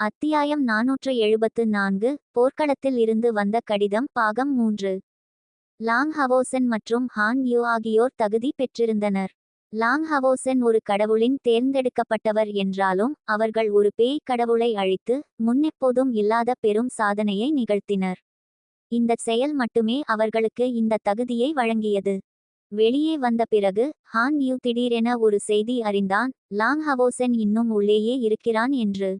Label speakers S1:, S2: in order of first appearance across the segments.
S1: அத்தியாயம் நாநூற்று எழுபத்து நான்கு போர்க்களத்தில் இருந்து வந்த கடிதம் பாகம் மூன்று. லாங் ஹவோசென் மற்றும் ஹான் யூ ஆகியோர் தகுதி பெற்றிருந்தனர். லாங் ஹவோசென் ஒரு கடவுளின் தேர்ந்தெடுக்கப்பட்டவர் என்றாலும் அவர்கள் ஒரு பேய் கடவுளை அழித்து முன்னெப்போதும் இல்லாத பெரும் சாதனையை நிகழ்த்தினர். இந்த செயல் மட்டுமே அவர்களுக்கு இந்த தகுதியை வழங்கியது. வெளியே வந்த பிறகு ஹான் யூ திடீரென ஒரு செய்தி அறிந்தான் லாங் ஹவோசென் இன்னும் உள்ளேயே இருக்கிறான் என்று.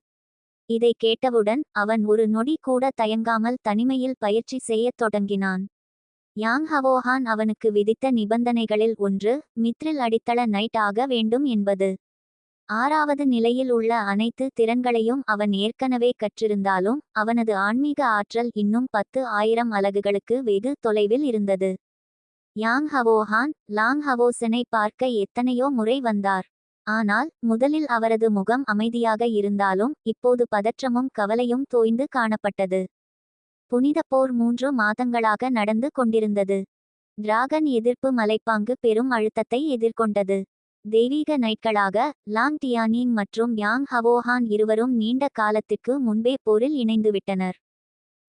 S1: இதை கேட்டவுடன் அவன் ஒரு நொடி கூட தயங்காமல் தனிமையில் பயிற்சி செய்யத் தொடங்கினான். யாங் ஹவோஹான் அவனுக்கு விதித்த நிபந்தனைகளில் ஒன்று மித்ரில் அடித்தள நைட் ஆக வேண்டும் என்பது. ஆறாவது நிலையில் உள்ள அனைத்து திறன்களையும் அவன் ஏற்கனவே கற்றிருந்தாலும் அவனது ஆன்மீக ஆற்றல் இன்னும் பத்து ஆயிரம் அலகுகளுக்கு வெகு தொலைவில் இருந்தது. யாங் ஹவோஹான் லாங் ஹவோசனை பார்க்க எத்தனையோ முறை வந்தார். ஆனால் முதலில் அவரது முகம் அமைதியாக இருந்தாலும் இப்போது பதற்றமும் கவலையும் தோய்ந்து காணப்பட்டது. புனித போர் மூன்று மாதங்களாக நடந்து கொண்டிருந்தது. டிராகன் எதிர்ப்பு மலைப்பாங்கு பெரும் அழுத்தத்தை எதிர்கொண்டது. தெய்வீக நைட்களாக லாங் டியானிங் மற்றும் யாங் ஹவோஹான் இருவரும் நீண்ட காலத்திற்கு முன்பே போரில் இணைந்துவிட்டனர்.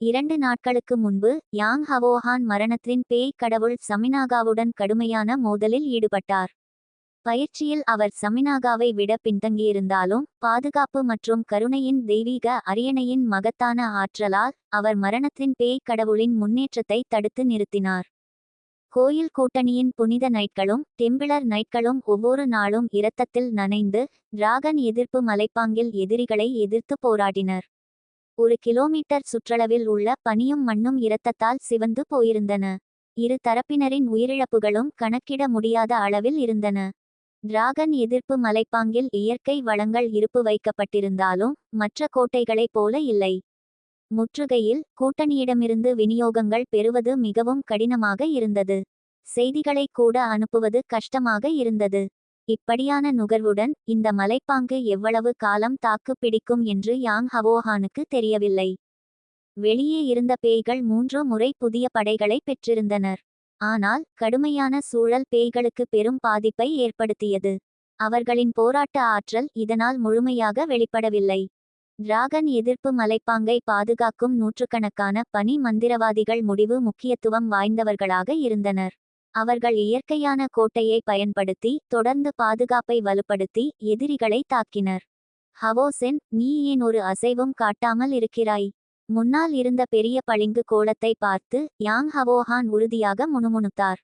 S1: இரண்டு நாட்களுக்கு முன்பு யாங் ஹவோஹான் மரணத்தின் பேய் கடவுள் சமினாகாவுடன் கடுமையான மோதலில் ஈடுபட்டார். பயிற்சியில் அவர் சமினாகாவை விட பின்தங்கியிருந்தாலும் பாதுகாப்பு மற்றும் கருணையின் தெய்வீக அரியணையின் மகத்தான ஆற்றலால் அவர் மரணத்தின் பேய் கடவுளின் முன்னேற்றத்தை தடுத்து நிறுத்தினார். கோயில் கூட்டணியின் புனித நைட்களும் டெம்பிளர் நைட்களும் ஒவ்வொரு நாளும் இரத்தத்தில் நனைந்து டிராகன் எதிர்ப்பு மலைப்பாங்கில் எதிரிகளை எதிர்த்து போராடினர். ஒரு கிலோமீட்டர் சுற்றளவில் உள்ள பனியும் மண்ணும் இரத்தத்தால் சிவந்து போயிருந்தன. இரு தரப்பினரின் உயிரிழப்புகளும் கணக்கிட முடியாத அளவில் இருந்தன. டிராகன் எதிர்ப்பு மலைப்பாங்கில் இயற்கை வளங்கள் இருப்பு வைக்கப்பட்டிருந்தாலும் மற்ற கோட்டைகளைப் போல இல்லை. முற்றுகையில் கூட்டணியிடமிருந்து விநியோகங்கள் பெறுவது மிகவும் கடினமாக இருந்தது. செய்திகளை கூட அனுப்புவது கஷ்டமாக இருந்தது. இப்படியான நுகர்வுடன் இந்த மலைப்பாங்கு எவ்வளவு காலம் தாக்கு பிடிக்கும் என்று யாங் ஹவோஹானுக்கு தெரியவில்லை. வெளியே இருந்த பேய்கள் மூன்று முறை புதிய படைகளை பெற்றிருந்தனர். ஆனால் கடுமையான சூழல் பேய்களுக்கு பெரும் பாதிப்பை ஏற்படுத்தியது. அவர்களின் போராட்ட ஆற்றல் இதனால் முழுமையாக வெளிப்படவில்லை. டிராகன் எதிர்ப்பு மலைப்பாங்கை பாதுகாக்கும் நூற்றுக்கணக்கான பனி மந்திரவாதிகள் முடிவு முக்கியத்துவம் வாய்ந்தவர்களாக இருந்தனர். அவர்கள் இயற்கையான கோட்டையை பயன்படுத்தி தொடர்ந்து பாதுகாப்பை வலுப்படுத்தி எதிரிகளை தாக்கினர். ஹவோசென் நீ ஏன் ஒரு அசைவும் காட்டாமல் இருக்கிறாய்? முன்னால் இருந்த பெரிய பளிங்கு கோலத்தை பார்த்து யாங் ஹவோஹான் உறுதியாக முணுமுணுத்தார்.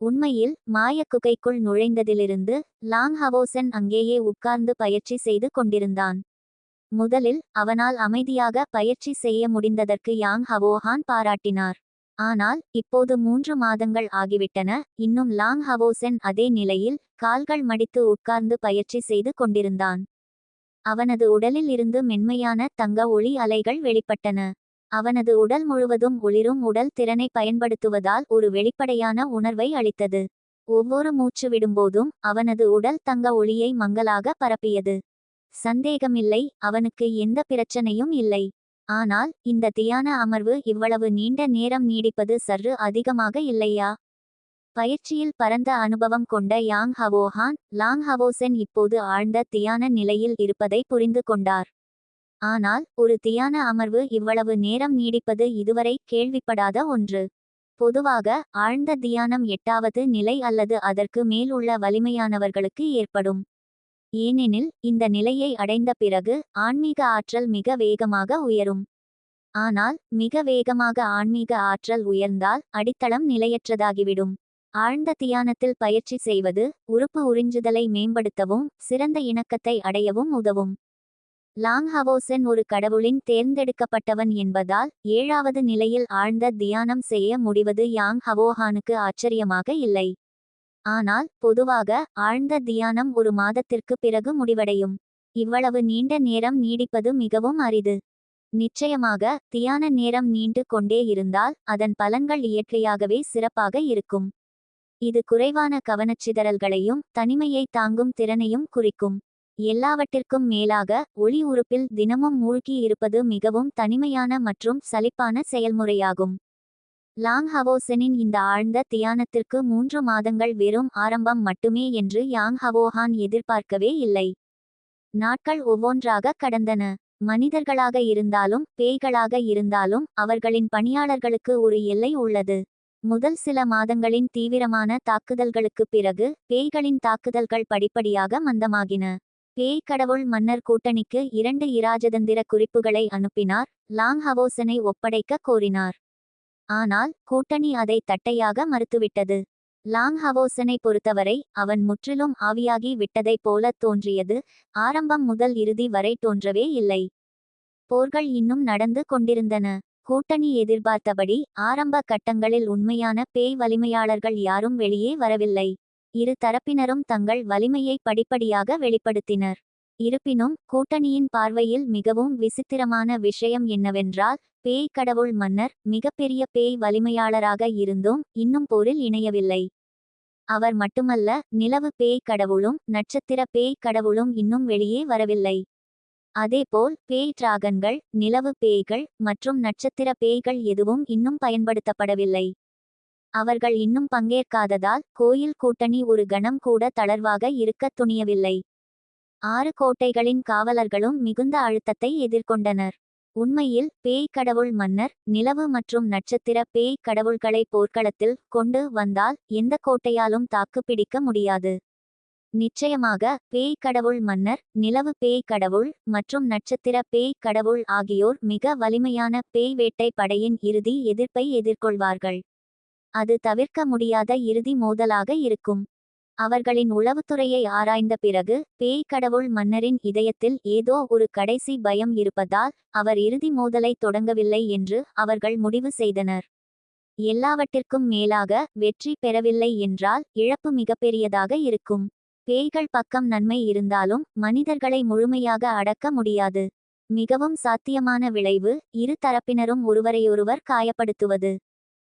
S1: உண்மையில் மாயக்குகைக்குள் நுழைந்ததிலிருந்து லாங் ஹவோசன் அங்கேயே உட்கார்ந்து பயிற்சி செய்து கொண்டிருந்தான். முதலில் அவனால் அமைதியாக பயிற்சி செய்ய முடிந்ததற்கு யாங் ஹவோஹான் பாராட்டினார். ஆனால் இப்போது மூன்று மாதங்கள் ஆகிவிட்டன இன்னும் லாங் ஹவோசென் அதே நிலையில் கால்கள் மடித்து உட்கார்ந்து பயிற்சி செய்து கொண்டிருந்தான். அவனது உடலில் இருந்து மென்மையான தங்க ஒளி அலைகள் வெளிப்பட்டன. அவனது உடல் முழுவதும் ஒளிரும் உடல் திறனை பயன்படுத்துவதால் ஒரு வெளிப்படையான உணர்வை அளித்தது. ஒவ்வொரு மூச்சு விடும்போதும் அவனது உடல் தங்க ஒளியை மங்கலாக பரப்பியது. சந்தேகமில்லை அவனுக்கு எந்த பிரச்சனையும் இல்லை. ஆனால் இந்த தியான அமர்வு இவ்வளவு நீண்ட நேரம் நீடிப்பது சற்று அதிகமாக இல்லையா? பயிற்சியில் பரந்த அனுபவம் கொண்ட யாங் ஹவோஹான் லாங் ஹவோசென் இப்போது ஆழ்ந்த தியான நிலையில் இருப்பதை புரிந்து கொண்டார். ஆனால் ஒரு தியான அமர்வு இவ்வளவு நேரம் நீடிப்பது இதுவரை கேள்விப்படாத ஒன்று. பொதுவாக ஆழ்ந்த தியானம் எட்டாவது நிலை அல்லது அதற்கு மேல் உள்ள வலிமையானவர்களுக்கு ஏற்படும். ஏனெனில் இந்த நிலையை அடைந்த பிறகு ஆன்மீக ஆற்றல் மிக வேகமாக உயரும். ஆனால் மிக வேகமாக ஆன்மீக ஆற்றல் உயர்ந்தால் அடித்தளம் நிலையற்றதாகிவிடும். ஆழ்ந்த தியானத்தில் பயிற்சி செய்வது உறுப்பு உறிஞ்சுதலை மேம்படுத்தவும் சிறந்த இணக்கத்தை அடையவும் உதவும். லாங் ஹவோசென் ஒரு கடவுளின் தேர்ந்தெடுக்கப்பட்டவன் என்பதால் ஏழாவது நிலையில் ஆழ்ந்த தியானம் செய்ய முடிவது யாங் ஹவோஹானுக்கு ஆச்சரியமாக இல்லை. ஆனால் பொதுவாக ஆழ்ந்த தியானம் ஒரு மாதத்திற்கு பிறகு முடிவடையும். இவ்வளவு நீண்ட நேரம் நீடிப்பது மிகவும் அரிது. நிச்சயமாக தியான நேரம் நீண்டு கொண்டே இருந்தால் அதன் பலன்கள் இயற்கையாகவே சிறப்பாக இருக்கும். இது குறைவான கவனச்சிதறல்களையும் தனிமையை தாங்கும் திறனையும் குறிக்கும். எல்லாவற்றிற்கும் மேலாக ஒளி உறுப்பில் தினமும் மூழ்கி இருப்பது மிகவும் தனிமையான மற்றும் சலிப்பான செயல்முறையாகும். லாங் ஹவோசெனின் இந்த ஆழ்ந்த தியானத்திற்கு மூன்று மாதங்கள் வெறும் ஆரம்பம் மட்டுமே என்று யாங் ஹவோஹான் எதிர்பார்க்கவே இல்லை. நாட்கள் ஒவ்வொன்றாக கடந்தன. மனிதர்களாக இருந்தாலும் பேய்களாக இருந்தாலும் அவர்களின் பணியாளர்களுக்கு ஒரு எல்லை உள்ளது. முதல் சில மாதங்களின் தீவிரமான தாக்குதல்களுக்குப் பிறகு பேய்களின் தாக்குதல்கள் படிப்படியாக மந்தமாகின. பேய் கடவுள் மன்னர் கூட்டணிக்கு இரண்டு இராஜதந்திர குறிப்புகளை அனுப்பினார் லாங் ஹவோசனை ஒப்படைக்க கோரினார். ஆனால் கூட்டணி அதை தட்டையாக மறுத்துவிட்டது. லாங் ஹவோசனை பொறுத்தவரை அவன் முற்றிலும் ஆவியாகி விட்டதைப் போலத் தோன்றியது ஆரம்பம் முதல் இறுதி வரை தோன்றவே இல்லை. போர்கள் இன்னும் நடந்து கொண்டிருந்தன. கூட்டணி எதிர்பார்த்தபடி ஆரம்ப கட்டங்களில் உண்மையான பேய் வலிமையாளர்கள் யாரும் வெளியே வரவில்லை. இரு தரப்பினரும் தங்கள் வலிமையை படிப்படியாக வெளிப்படுத்தினர். இருப்பினும் கூட்டணியின் பார்வையில் மிகவும் விசித்திரமான விஷயம் என்னவென்றால் பேய் கடவுள் மன்னர் மிகப்பெரிய பேய் வலிமையாளராக இருந்தும் இன்னும் போரில் இணையவில்லை. அவர் மட்டுமல்ல நிலவு பேய் கடவுளும் நட்சத்திர பேய் கடவுளும் இன்னும் வெளியே வரவில்லை. அதேபோல் பேய் டிராகன்கள் நிலவு பேய்கள் மற்றும் நட்சத்திர பேய்கள் எதுவும் இன்னும் பயன்படுத்தப்படவில்லை. அவர்கள் இன்னும் பங்கேற்காததால் கோயில் கூட்டணி ஒரு கணம் கூட தளர்வாக இருக்கத் துணியவில்லை. ஆறு கோட்டைகளின் காவலர்களும் மிகுந்த அழுத்தத்தை எதிர்கொண்டனர். உண்மையில் பேய் கடவுள் மன்னர் நிலவு மற்றும் நட்சத்திர பேய் கடவுள்களை போர்க்களத்தில் கொண்டு வந்தால் எந்த கோட்டையாலும் தாக்குப்பிடிக்க முடியாது. நிச்சயமாக பேய் கடவுள் மன்னர் நிலவு பேய் கடவுள் மற்றும் நட்சத்திர பேய் கடவுள் ஆகியோர் மிக வலிமையான பேய் வேட்டை படையின் இறுதி எதிர்ப்பை எதிர்கொள்வார்கள். அது தவிர்க்க முடியாத இறுதி மோதலாக இருக்கும். அவர்களின் உளவுத்துறையை ஆராய்ந்த பிறகு பேய் கடவுள் மன்னரின் இதயத்தில் ஏதோ ஒரு கடைசி பயம் இருப்பதால் அவர் இறுதி மோதலை தொடங்கவில்லை என்று அவர்கள் முடிவு செய்தனர். எல்லாவற்றிற்கும் மேலாக வெற்றி பெறவில்லை என்றால் இழப்பு மிகப்பெரியதாக இருக்கும். பேய்கள் பக்கம் நன்மை இருந்தாலும் மனிதர்களை முழுமையாக அடக்க முடியாது. மிகவும் சாத்தியமான விளைவு இரு தரப்பினரும் ஒருவரையொருவர் காயப்படுத்துவது.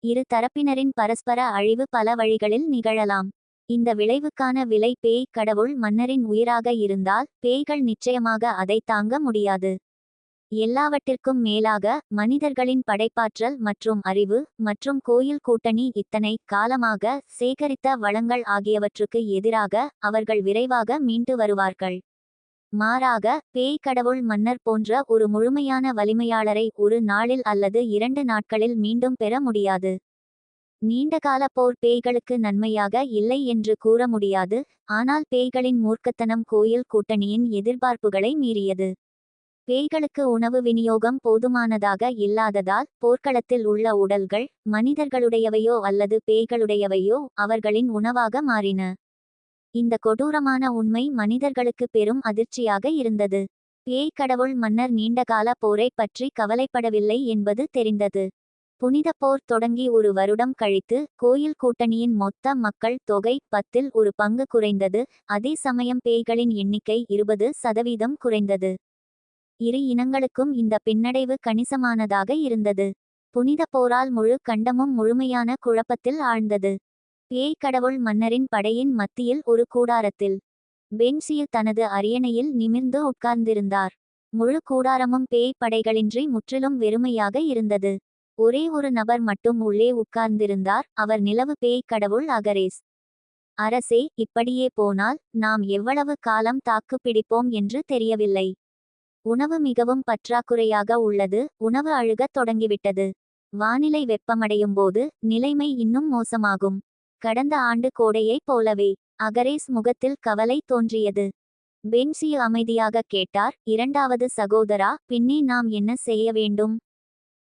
S1: இரு தரப்பினரின் பரஸ்பர அழிவு பல வழிகளில் நிகழலாம். இந்த விளைவுக்கான விலை பேய் கடவுள் மன்னரின் உயிராக இருந்தால் பேய்கள் நிச்சயமாக அதை தாங்க முடியாது. எல்லாவற்றிற்கும் மேலாக மனிதர்களின் படைப்பாற்றல் மற்றும் அறிவு மற்றும் கோயில் கூட்டணி இத்தனை காலமாக சேகரித்த வளங்கள் ஆகியவற்றுக்கு எதிராக அவர்கள் விரைவாக மீண்டு வருவார்கள். மாறாக பேய் கடவுள் மன்னர் போன்ற ஒரு முழுமையான வலிமையாளரை ஒரு நாளில் அல்லது இரண்டு நாட்களில் மீண்டும் பெற முடியாது. நீண்டகால போர் பேய்களுக்கு நன்மையாக இல்லை என்று கூற முடியாது ஆனால் பேய்களின் மூர்க்கத்தனம் கோயில் கூட்டணியின் எதிர்பார்ப்புகளை மீறியது. பேய்களுக்கு உணவு விநியோகம் போதுமானதாக இல்லாததால் போர்க்களத்தில் உள்ள உடல்கள் மனிதர்களுடையவையோ அல்லது பேய்களுடையவையோ அவர்களின் உணவாக மாறின. இந்த கொடூரமான உண்மை மனிதர்களுக்கு பெரும் அதிர்ச்சியாக இருந்தது. பேய் கடவுள் மன்னர் நீண்டகால போரை பற்றி கவலைப்படவில்லை என்பது தெரிந்தது. புனித போர் தொடங்கி ஒரு வருடம் கழித்து கோயில் கூட்டணியின் மொத்த மக்கள் தொகை பத்தில் ஒரு பங்கு குறைந்தது அதே சமயம் பேய்களின் எண்ணிக்கை இருபது சதவீதம் குறைந்தது. இரு இனங்களுக்கும் இந்த பின்னடைவு கணிசமானதாக இருந்தது. புனித போரால் முழு கண்டமும் முழுமையான குழப்பத்தில் ஆழ்ந்தது. பேய் கடவுள் மன்னரின் படையின் மத்தியில் ஒரு கூடாரத்தில் பென்சியு தனது அரியணையில் நிமிர்ந்து உட்கார்ந்திருந்தார். முழு கூடாரமும் பேய் படைகளின்றி முற்றிலும் வெறுமையாக இருந்தது. ஒரே ஒரு நபர் மட்டும் உள்ளே உட்கார்ந்திருந்தார் அவர் நிலவு பேய் கடவுள் அகரேஸ். அரசே இப்படியே போனால் நாம் எவ்வளவு காலம் தாக்கு பிடிப்போம் என்று தெரியவில்லை. உணவு மிகவும் பற்றாக்குறையாக உள்ளது. உணவு அழுகத் தொடங்கிவிட்டது. வானிலை வெப்பமடையும் போது நிலைமை இன்னும் மோசமாகும். கடந்த ஆண்டு கோடையைப் போலவே அகரேஸ் முகத்தில் கவலை தோன்றியது. பென்சி அமைதியாக கேட்டார். இரண்டாவது சகோதரா பின்னே நாம் என்ன செய்ய வேண்டும்?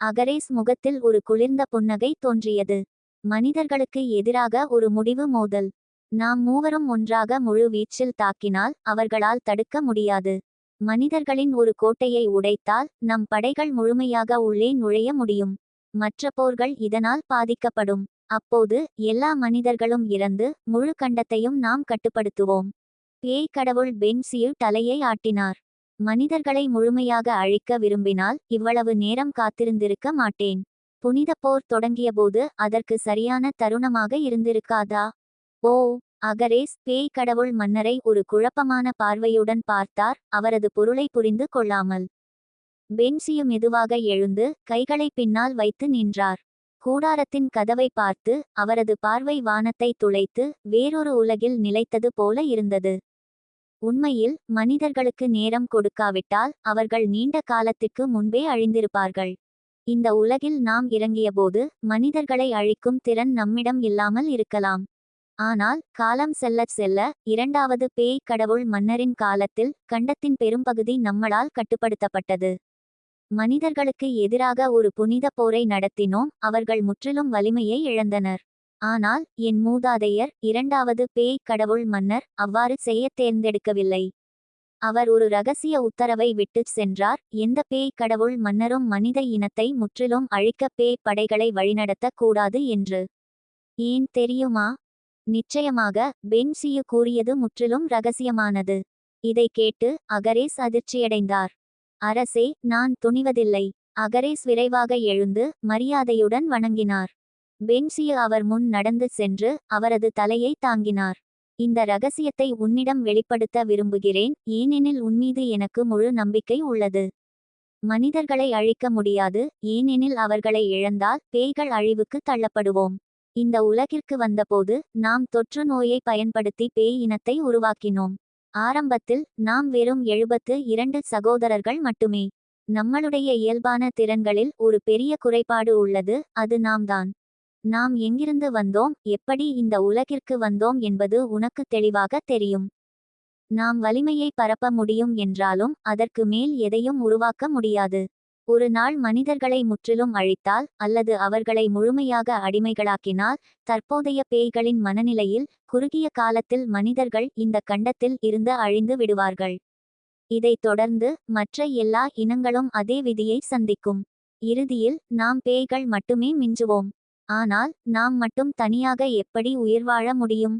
S1: அகரேஸ் முகத்தில் ஒரு குளிர்ந்த புன்னகை தோன்றியது. மனிதர்களுக்கு எதிராக ஒரு முடிவு மோதல். நாம் மூவரும் ஒன்றாக முழு வீச்சில் தாக்கினால் அவர்களால் தடுக்க முடியாது. மனிதர்களின் ஒரு கோட்டையை உடைத்தால் நம் படைகள் முழுமையாக உள்ளே நுழைய முடியும். மற்ற போர்கள் இதனால் பாதிக்கப்படும். அப்போது எல்லா மனிதர்களும் இறந்து முழு கண்டத்தையும் நாம் கட்டுப்படுத்துவோம். பேய் கடவுள் பென்சியு தலையை ஆட்டினார். மனிதர்களை முழுமையாக அழிக்க விரும்பினால் இவ்வளவு நேரம் காத்திருந்திருக்க மாட்டேன். புனித போர் தொடங்கியபோது அதற்கு சரியான தருணமாக இருந்திருக்காதா? ஓ அகரேஸ் பேய் கடவுள் மன்னரை ஒரு குழப்பமான பார்வையுடன் பார்த்தார் அவரது பொருளை புரிந்து கொள்ளாமல். பென்சியு மெதுவாக எழுந்து கைகளை பின்னால் வைத்து நின்றார். கூடாரத்தின் கதவை பார்த்து அவரது பார்வை வானத்தை துளைத்து வேறொரு உலகில் நிலைத்தது போல இருந்தது. உண்மையில் மனிதர்களுக்கு நேரம் கொடுக்காவிட்டால் அவர்கள் நீண்ட காலத்திற்கு முன்பே அழிந்திருப்பார்கள். இந்த உலகில் நாம் இறங்கியபோது மனிதர்களை அழிக்கும் திறன் நம்மிடம் இல்லாமல் இருக்கலாம். ஆனால் காலம் செல்லச் செல்ல இரண்டாவது பேய் கடவுள் மன்னரின் காலத்தில் கண்டத்தின் பெரும்பகுதி நம்மளால் கட்டுப்படுத்தப்பட்டது. மனிதர்களுக்கு எதிராக ஒரு புனித போரை நடத்தினோம் அவர்கள் முற்றிலும் வலிமையை இழந்தனர். ஆனால் என் மூதாதையர் இரண்டாவது பேய் கடவுள் மன்னர் அவ்வாறு செய்யத் தேர்ந்தெடுக்கவில்லை. அவர் ஒரு ரகசிய உத்தரவை விட்டுச் சென்றார் எந்த பேய் கடவுள் மன்னரும் மனித இனத்தை முற்றிலும் அழிக்க பேய் படைகளை வழிநடத்தக் கூடாது என்று. ஏன் தெரியுமா? நிச்சயமாக பென்சியு கூறியது முற்றிலும் ரகசியமானது. இதை கேட்டு அகரேஸ் அதிர்ச்சியடைந்தார். அரசே நான் துணிவதில்லை. அகரேஸ் விரைவாக எழுந்து மரியாதையுடன் வணங்கினார். பென்சியு அவர் முன் நடந்து சென்று அவரது தலையை தாங்கினார். இந்த ரகசியத்தை உன்னிடம் வெளிப்படுத்த விரும்புகிறேன். ஏனெனில் உன்மீது எனக்கு முழு நம்பிக்கை உள்ளது. மனிதர்களை அழிக்க முடியாது. ஏனெனில் அவர்களை இழந்தால் பேய்கள் அழிவுக்கு தள்ளப்படுவோம். இந்த உலகிற்கு வந்தபோது நாம் தொற்று நோயை பயன்படுத்தி பேய் இனத்தை உருவாக்கினோம். ஆரம்பத்தில் நாம் வெறும் எழுபத்து இரண்டு சகோதரர்கள் மட்டுமே. நம்மளுடைய இயல்பான திறன்களில் ஒரு பெரிய குறைபாடு உள்ளது அது நாம்தான். நாம் எங்கிருந்து வந்தோம் எப்படி இந்த உலகிற்கு வந்தோம் என்பது உனக்கு தெளிவாக தெரியும். நாம் வலிமையை பரப்ப முடியும் என்றாலும் அதற்கு மேல் எதையும் உருவாக்க முடியாது. ஒரு நாள் மனிதர்களை முற்றிலும் அழித்தால் அல்லது அவர்களை முழுமையாக அடிமைகளாக்கினால் தற்போதைய பேய்களின் மனநிலையில் குறுகிய காலத்தில் மனிதர்கள் இந்த கண்டத்தில் இருந்து அழிந்து விடுவார்கள். இதைத் தொடர்ந்து மற்ற எல்லா இனங்களும் அதே விதியை சந்திக்கும். இறுதியில் நாம் பேய்கள் மட்டுமே மிஞ்சுவோம். ஆனால் நாம் மட்டும் தனியாக எப்படி உயிர்வாழ முடியும்?